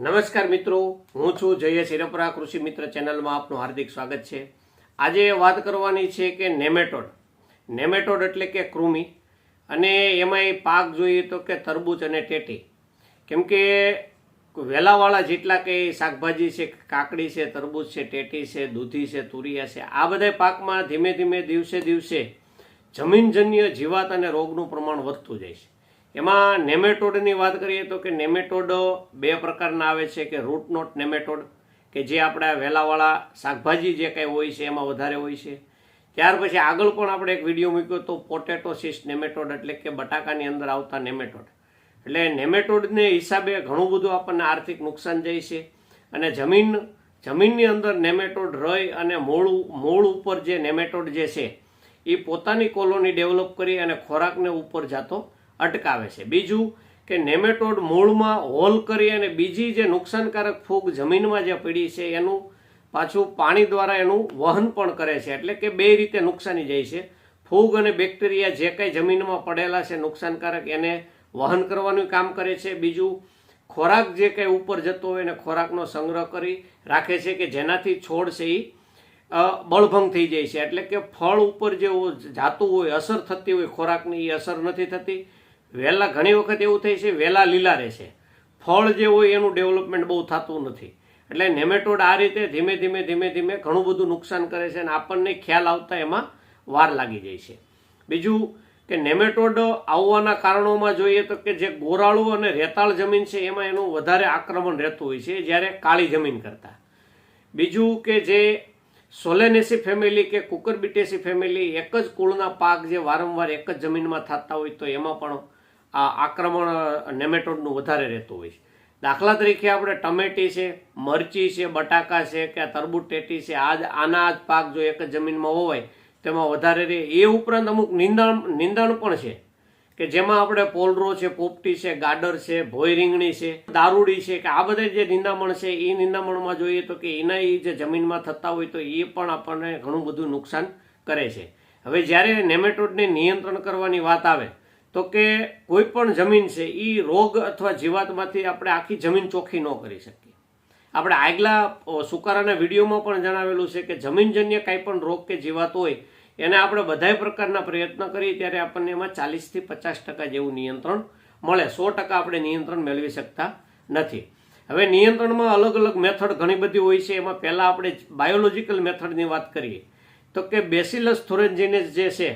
નમસ્કાર મિત્રો, હું છું જય શિરપરા કૃષિ મિત્ર ચેનલમાં આપનું હાર્દિક સ્વાગત છે. આજે વાત કરવાની છે કે નેમેટોડ. નેમેટોડ એટલે કે કૃમિ, અને એમાંય પાક જોઈએ તો કે તરબૂચ અને ટેટી. કેમ કે વેલાવાળા જેટલા કે શાકભાજી છે, કાકડી છે, તરબૂચ છે, ટેટી છે, દૂધી છે, તુરિયા છે, આ બધા પાકમાં ધીમે ધીમે દિવસે દિવસે જમીનજન્ય જીવાત અને રોગનું પ્રમાણ વધતું જાય છે. એમાં નેમેટોડની વાત કરીએ તો કે નેમેટોડ બે પ્રકારના આવે છે કે રૂટ નોટ નેમેટોડ, કે જે આપણા વેલાવાળા શાકભાજી જે કંઈ હોય છે એમાં વધારે હોય છે. ત્યાર પછી આગળ પણ આપણે એક વીડિયો મૂક્યો તો પોટેટોસિસ નેમેટોડ એટલે કે બટાકાની અંદર આવતા નેમેટોડ. એટલે નેમેટોડને હિસાબે ઘણું બધું આપણને આર્થિક નુકસાન જાય છે અને જમીન, જમીનની અંદર નેમેટોડ રહી અને મૂળ મૂળ ઉપર જે નેમેટોડ જે છે એ પોતાની કોલોની ડેવલપ કરી અને ખોરાકને ઉપર જાતો અટકાવે છે. બીજું કે નેમેટોડ મૂળમાં હોલ કરી અને બીજી જે નુકસાનકારક ફૂગ જમીનમાં જે પડી છે એનું પાછું પાણી દ્વારા એનું વહન પણ કરે છે. એટલે કે બે રીતે નુકસાની જાય છે. ફૂગ અને બેક્ટેરિયા જે કંઈ જમીનમાં પડેલા છે નુકસાનકારક, એને વહન કરવાનું કામ કરે છે. બીજું, ખોરાક જે કંઈ ઉપર જતો હોય એને ખોરાકનો સંગ્રહ કરી રાખે છે કે જેનાથી છોડ છે એ બળભંગ થઈ જાય છે. એટલે કે ફળ ઉપર જે જાતું હોય, અસર થતી હોય ખોરાકની એ અસર નથી થતી. વહેલા ઘણી વખત એવું થાય છે વહેલા લીલા રહે છે. ફળ જે હોય એનું ડેવલપમેન્ટ બહુ થતું નથી. એટલે નેમેટોડ આ રીતે ધીમે ધીમે ધીમે ધીમે ઘણું બધું નુકસાન કરે છે અને આપણને ખ્યાલ આવતા એમાં વાર લાગી જાય છે. બીજું કે નેમેટોડ આવવાના કારણોમાં જોઈએ તો કે જે ગોરાળું અને રેતાળ જમીન છે, એમાં એનું વધારે આક્રમણ રહેતું હોય છે, જ્યારે કાળી જમીન કરતાં. બીજું કે જે સોલેનેસી ફેમિલી કે કુકરબિટેસી ફેમિલી એક જ કુળના પાક જે વારંવાર એક જ જમીનમાં થતા હોય તો એમાં પણ આ આક્રમણ નેમેટોડનું વધારે રહેતું હોય છે. દાખલા તરીકે આપણે ટમેટી છે, મરચી છે, બટાકા છે, કે તરબૂચ ટેટી છે આ જ આના જ પાક જો એક જ જમીનમાં હોય તેમાં વધારે રહે. એ ઉપરાંત અમુક નિંદણ નિંદણ પણ છે, કે જેમાં આપણે પોલરો છે, પોપટી છે, ગાડર છે, ભોય રીંગણી છે, દારૂડી છે, કે આ બધા જે નિંદામણ છે, એ નિંદામણમાં જોઈએ તો કે એના એ જે જમીનમાં થતા હોય તો એ પણ આપણને ઘણું બધું નુકસાન કરે છે. હવે જ્યારે નેમેટોડને નિયંત્રણ કરવાની વાત આવે તો કે કોઈ પણ જમીન છે એ રોગ અથવા જીવાતમાંથી આપણે આખી જમીન ચોખ્ખી ન કરી શકીએ. આપણે આગલા સુકારાના વિડીયોમાં પણ જણાવેલું છે કે જમીનજન્ય કાંઈ પણ રોગ કે જીવાત હોય, એને આપણે બધાય પ્રકારના પ્રયત્ન કરીએ ત્યારે આપણને એમાં ચાલીસથી પચાસ ટકા જેવું નિયંત્રણ મળે. સો ટકા આપણે નિયંત્રણ મેળવી શકતા નથી. હવે નિયંત્રણમાં અલગ અલગ મેથડ ઘણી બધી હોય છે. એમાં પહેલાં આપણે બાયોલોજિકલ મેથડની વાત કરીએ. તો કે બેસિલસ થોરેન્જીનેસ જે છે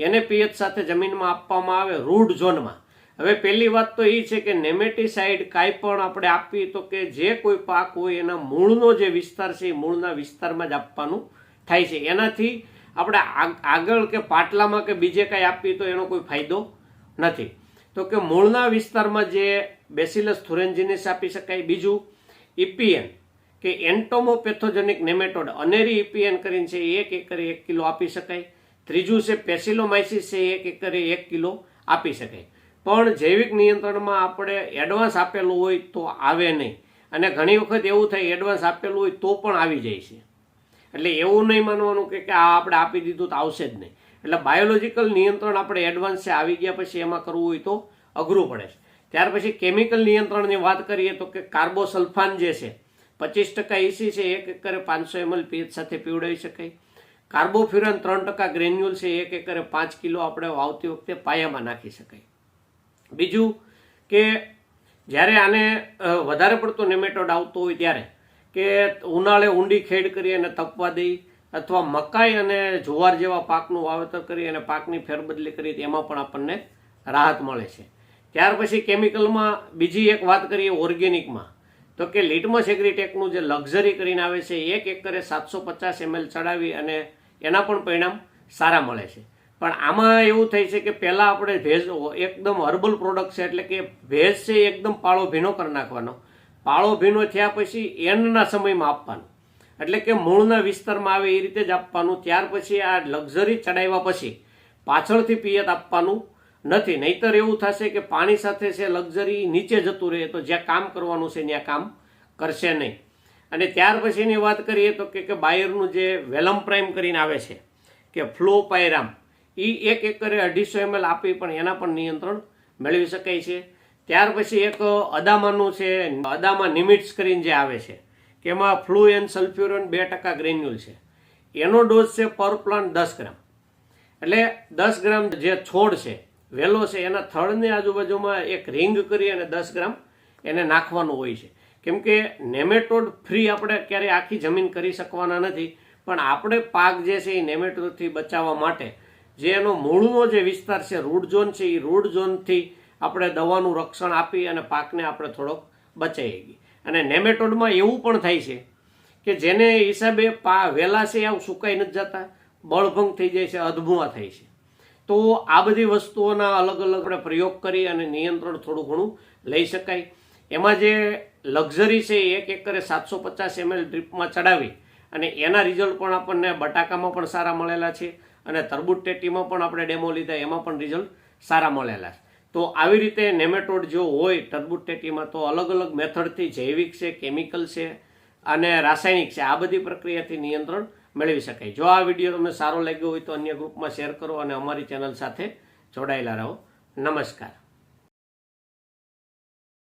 એને પીએચ સાથે જમીનમાં આપવામાં આવે રૂડ ઝોનમાં. હવે પહેલી વાત તો એ છે કે નેમેટીસાઇડ કાંઈ પણ આપણે આપીએ તો કે જે કોઈ પાક હોય એના મૂળનો જે વિસ્તાર છે એ મૂળના વિસ્તારમાં જ આપવાનું થાય છે. એનાથી આપણે આગ- આગળ કે પાટલામાં કે બીજે કાંઈ આપીએ તો એનો કોઈ ફાયદો નથી. તો કે મૂળના વિસ્તારમાં જે બેસિલસ થોરેન્જીનિસ આપી શકાય. બીજું ઇપીએન કે એન્ટોમોપેથોજેનિક નેમેટોડ. અનેરી ઇપીએન કરીને છે એક એકરે એક કિલો આપી શકાય. ત્રીજું છે પેસિલોમાઇસિસ છે, એક એકરે એક કિલો આપી શકાય પણ જૈવિક નિયંત્રણમાં આપણે એડવાન્સ આપેલું હોય તો આવે નહીં. અને ઘણી વખત એવું થાય, એડવાન્સ આપેલું હોય તો પણ આવી જાય છે. એટલે એવું નહીં માનવાનું કે કે આ આપણે આપી દીધું તો આવશે જ નહીં. એટલે બાયોલોજિકલ નિયંત્રણ આપણે એડવાન્સ આવી ગયા પછી એમાં કરવું હોય તો અઘરું પડે છે. ત્યાર પછી કેમિકલ નિયંત્રણની વાત કરીએ તો કે કાર્બોસલ્ફાન જે છે, પચીસ ટકા એસી છે, એક એકરે પાંચસો એમએલ પીએચ સાથે પીવડાવી શકાય. કાર્બોફ્યુરન ત્રણ ટકા ગ્રેન્યુલ છે, એક એકરે પાંચ કિલો આપણે વાવતી વખતે પાયામાં નાખી શકાય. બીજું કે જ્યારે આને વધારે પડતો નેમેટોડ આવતો હોય ત્યારે કે ઉનાળે ઊંડી ખેડ કરી અને તપવા દઈ અથવા મકાઈ અને જુવાર જેવા પાકનું વાવેતર કરી અને પાકની ફેરબદલી કરી એમાં પણ આપણને રાહત મળે છે. ત્યાર પછી કેમિકલમાં બીજી એક વાત કરીએ ઓર્ગેનિકમાં. તો કે લિટમસ એગ્રીટેકનું જે લક્ઝરી કરીને આવે છે, એક એકરે સાતસો પચાસ એમએલ ચડાવી અને એના પણ પરિણામ સારા મળે છે. પણ આમાં એવું થાય છે કે પહેલાં આપણે ભેજ એકદમ હર્બલ પ્રોડક્ટ છે એટલે કે ભેજ છે એકદમ પાળો ભીનો કરી નાખવાનો. પાળો ભીનો થયા પછી એનના સમયમાં આપવાનો. એટલે કે મૂળના વિસ્તારમાં આવે એ રીતે જ આપવાનું. ત્યાર પછી આ લક્ઝરી ચડાવ્યા પછી પાછળથી પિયત આપવાનું નથી. નહીતર એવું થશે કે પાણી સાથે છે લક્ઝરી નીચે જતું રહે તો જ્યાં કામ કરવાનું છે ત્યાં કામ કરશે નહીં. અને ત્યાર પછીની વાત કરીએ તો કે બાયરનું જે વેલમ પ્રાઇમ કરીને આવે છે, કે ફ્લો પાયરામ એ એક એકરે અઢીસો એમએલ આપી પણ એના પણ નિયંત્રણ મેળવી શકાય છે. ત્યાર પછી એક અદામાનું છે, અદામા નિમિટ્સ કરીને જે આવે છે, કે એમાં ફ્લુ એન્ડ સલ્ફ્યુરન બે ટકા ગ્રેન્યુલ છે. એનો ડોઝ છે પર પ્લાન્ટ દસ ગ્રામ. એટલે દસ ગ્રામ જે છોડ છે, વેલો છે, એના થડની આજુબાજુમાં એક રિંગ કરી અને દસ ગ્રામ એને નાખવાનું હોય છે. કેમ કે નેમેટોડ ફ્રી આપણે ક્યારેય આખી જમીન કરી શકવાના નથી, પણ આપણે પાક જે છે એ નેમેટોડથી બચાવવા માટે જે એનો મૂળનો જે વિસ્તાર છે, રૂટ ઝોન છે, એ રૂટ ઝોનથી આપણે દવાનું રક્ષણ આપી અને પાકને આપણે થોડોક બચાવી ગઈ અને નેમેટોડમાં એવું પણ થાય છે કે જેને હિસાબે પા વહેલા છે આવું સુકાઈ નથી જતા, બળભંગ થઈ જાય છે અધભુઆ થાય છે. તો આ બધી વસ્તુઓના અલગ અલગ આપણે પ્રયોગ કરી અને નિયંત્રણ થોડું ઘણું લઈ શકાય. એમાં જે લક્ઝરી છે એક એકરે સાતસો પચાસ એમએલ ડ્રીપમાં ચડાવી અને એના રિઝલ્ટ પણ આપણને બટાકામાં પણ સારા મળેલા છે અને તરબૂચ ટેટીમાં પણ આપણે ડેમો લીધા, એમાં પણ રિઝલ્ટ સારા મળેલા છે. તો આવી રીતે નેમેટોડ જો હોય તરબૂત ટેટીમાં તો અલગ અલગ મેથડથી જૈવિક છે, કેમિકલ છે અને રાસાયણિક છે. આ બધી પ્રક્રિયાથી નિયંત્રણ મેળવી શકાય. જો આ વીડિયો તમને સારો લાગ્યો હોય તો અન્ય ગ્રુપમાં શેર કરો અને અમારી ચેનલ સાથે જોડાયેલા રહો. નમસ્કાર.